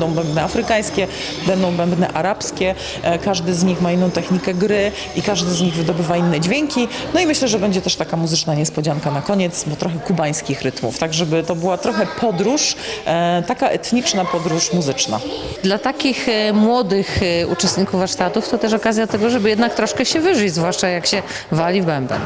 bębny afrykańskie, będą bębny arabskie. E, Każdy z nich ma inną technikę gry i każdy z nich wydobywa inne dźwięki. No i myślę, że będzie też taka muzyczna niespodzianka na koniec, bo trochę kubańskich rytmów, tak żeby to była trochę podróż, e, taka etniczna podróż muzyczna. Dla takich e, młodych uczestników warsztatów to też okazja tego, żeby jednak troszkę się wyżyć, zwłaszcza jak się wali bęben.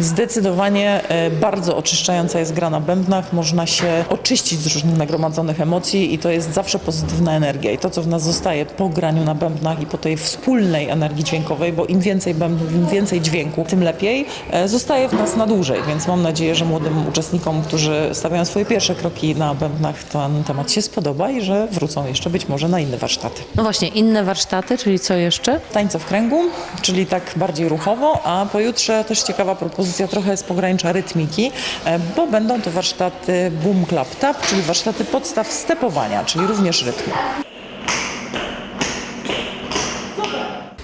Zdecydowanie e, bardzo oczyszczająca jest gra na bębnach. Można się oczyścić z różnych nagromadzonych emocji i to jest zawsze pozytywna energia. I to, co w nas zostaje po graniu na bębnach i po tej wspólnej energii dźwiękowej, bo im więcej bębnów, im więcej dźwięku, tym lepiej, e, zostaje w nas na dłużej. Więc mam nadzieję, że młodym uczestnikom, którzy stawiają swoje pierwsze kroki na bębnach, ten temat się spodoba i że wrócą jeszcze być może na inne warsztaty. No właśnie, inne warsztaty, czyli co jeszcze? Tańce w kręgu, czyli tak bardziej ruchowo, a pojutrze też ciekawa propozycja trochę z pogranicza rytmiki, e, bo będą to warsztaty Boom Club Tap, czyli warsztaty podstaw stepowania, czyli również rytmu.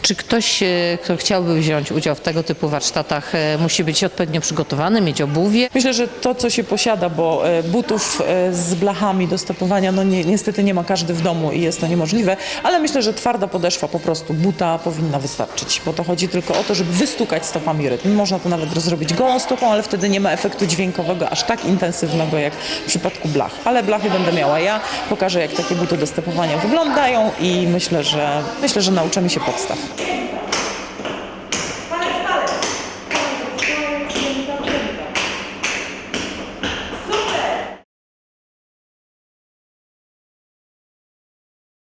Czy ktoś, e, kto chciałby wziąć udział w tego typu warsztatach, e, musi być odpowiednio przygotowany, mieć obuwie? Myślę, że to, co się posiada, bo e, butów z blachami do stepowania, no ni- niestety nie ma każdy w domu i jest to niemożliwe, ale myślę, że twarda podeszwa po prostu buta powinna wystarczyć, bo to chodzi tylko o to, żeby wystukać stopami rytm. Można to nawet zrobić gołą stopą, ale wtedy nie ma efektu dźwiękowego aż tak intensywnego jak w przypadku blach. Ale blachy będę miała ja, pokażę jak takie buty do stepowania wyglądają i myślę, że myślę, że nauczymy się podstaw. Amen.